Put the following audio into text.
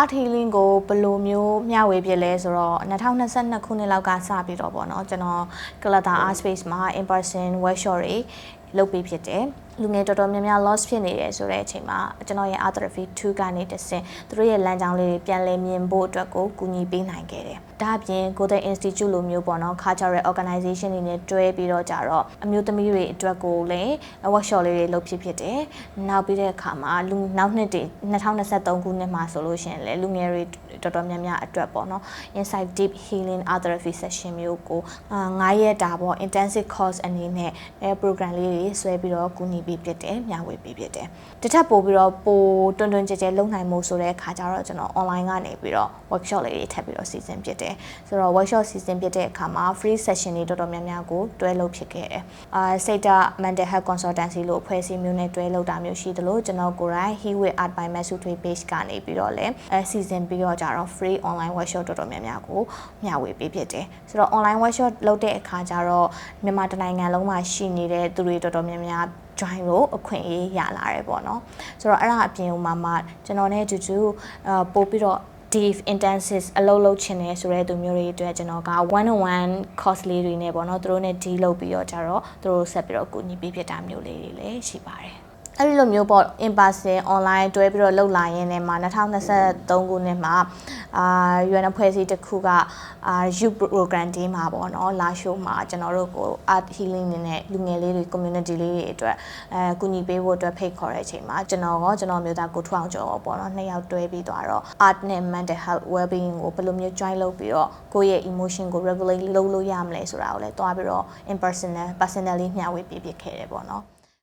art healing ကိုဘယ်လိုမျိုးမျှဝေဖြစ်လဲဆိုတော့2022ခုနှစ်လောက်ကစပြီးတော့ပေါ့နော်ကျွန်တော် Glata Art Space မှာ in person workshop တွေ လုပ်ပေးဖြစ်တယ်လူငယ်တော်တော်များများ loss ဖြစ်နေတယ်ဆိုတဲ့အချိန်မှာကျွန်တော်ရဲ့ art therapy 2ကနေတဆင့်သူတို့ရဲ့လမ်းကြောင်းလေးတွေပြန်လည်မြင်ဖို့အတွက်ကိုကူညီပေးနိုင်ခဲ့တယ်။ဒါအပြင် Golden Institute လိုမျိုးပေါ့နော် cultural organization တွေနဲ့တွဲပြီးတော့ကြတော့အမျိုးသမီးတွေအတွက်ကိုလည်း workshop လေးတွေလုပ်ဖြစ်ဖြစ်တယ်။နောက်ပြီးတဲ့အခါမှာလူနောက်နှစ်တွေ2023ခုနှစ်မှာဆိုလို့ရှိရင်လည်းလူငယ်တွေတော်တော်များများအတွက်ပေါ့နော် Inside Deep Healing Art Therapy Session မျိုးကို9ရက်တာပေါ့ intensive course အနေနဲ့အဲ program လေးတွေဆွဲပြီးတော့ကူညီပေးဖြစ်တယ်မျှဝေပေးဖြစ်တယ်တစ်ထပ်ပို့ပြီးတော့ပိုတွန်းတွန်းကြဲကြဲလုပ်နိုင်မှုဆိုတဲ့အခါကျတော့ကျွန်တော် online ကနေပြီးတော့ workshop လေးတွေထပ်ပြီးတော့စီစဉ်ဖြစ်တယ်ဆိုတော့ workshop စီစဉ်ဖြစ်တဲ့အခါမှာ free session တွေတော်တော်များများကိုတွဲလုပ်ဖြစ်ခဲ့တယ်အာစိတ်ဓာတ် mental health consultancy လို့အဖွဲ့အစည်းမျိုးနဲ့တွဲလုပ်တာမျိုးရှိသလိုကျွန်တော်ကိုယ်တိုင် He with Art by Masu Tree page ကနေပြီးတော့လည်းအဲစီစဉ်ပြီးတော့ကြတော့ free online workshop တော်တော်များများကိုမျှဝေပေးဖြစ်တယ်ဆိုတော့ online workshop လုပ်တဲ့အခါကျတော့မြန်မာတိုင်းနိုင်ငံလုံးမှာရှိနေတဲ့သူတွေတော်တော်များများ join လို့အခွင့်အရေးရလာတယ်ပေါ့နော်ဆိုတော့အဲ့ဒါအပြင်ဟိုမှာမှကျွန်တော်နဲ့အတူတူအာပို့ပြီးတော့ deep intensive အလုပ်လုပ်ချင်တယ်ဆိုတဲ့သူမျိုးတွေအတွက်ကျွန်တော်က1 on 1 course လေးတွေနဲ့ပေါ့နော်သူတို့နဲ့ deal လုပ်ပြီးတော့ကြတော့သူတို့ဆက်ပြီးတော့ကိုညီပေးဖြစ်တာမျိုးလေးတွေလည်းရှိပါတယ် အဲ့ဒီလိုမျိုးပေါ့ in person online တွဲပြီးတော့လှုပ်လာရင်းနဲ့မှာ2023ခုနှစ်မှာအာ UN အဖွဲ့အစည်းတစ်ခုကအာ youth program team မှာပေါ့နော်လာရှိုးမှာကျွန်တော်တို့ကို art healing နေနဲ့လူငယ်လေးတွေ community လေးတွေအတွက်အဲကူညီပေးဖို့အတွက်ဖိတ်ခေါ်တဲ့အချိန်မှာကျွန်တော်ရောကျွန်တော်မျိုးသားကိုထွောင်ကျော်ပေါ့နော်နှစ်ယောက်တွဲပြီးသွားတော့ art နဲ့ mental health well being ကိုဘယ်လိုမျိုး join လုပ်ပြီးတော့ကိုယ့်ရဲ့ emotion ကို regulate လုပ်လို့ရမလဲဆိုတာကိုလည်းတွားပြီးတော့ in personal personally မျှဝေပေးဖြစ်ခဲ့တယ်ပေါ့နော်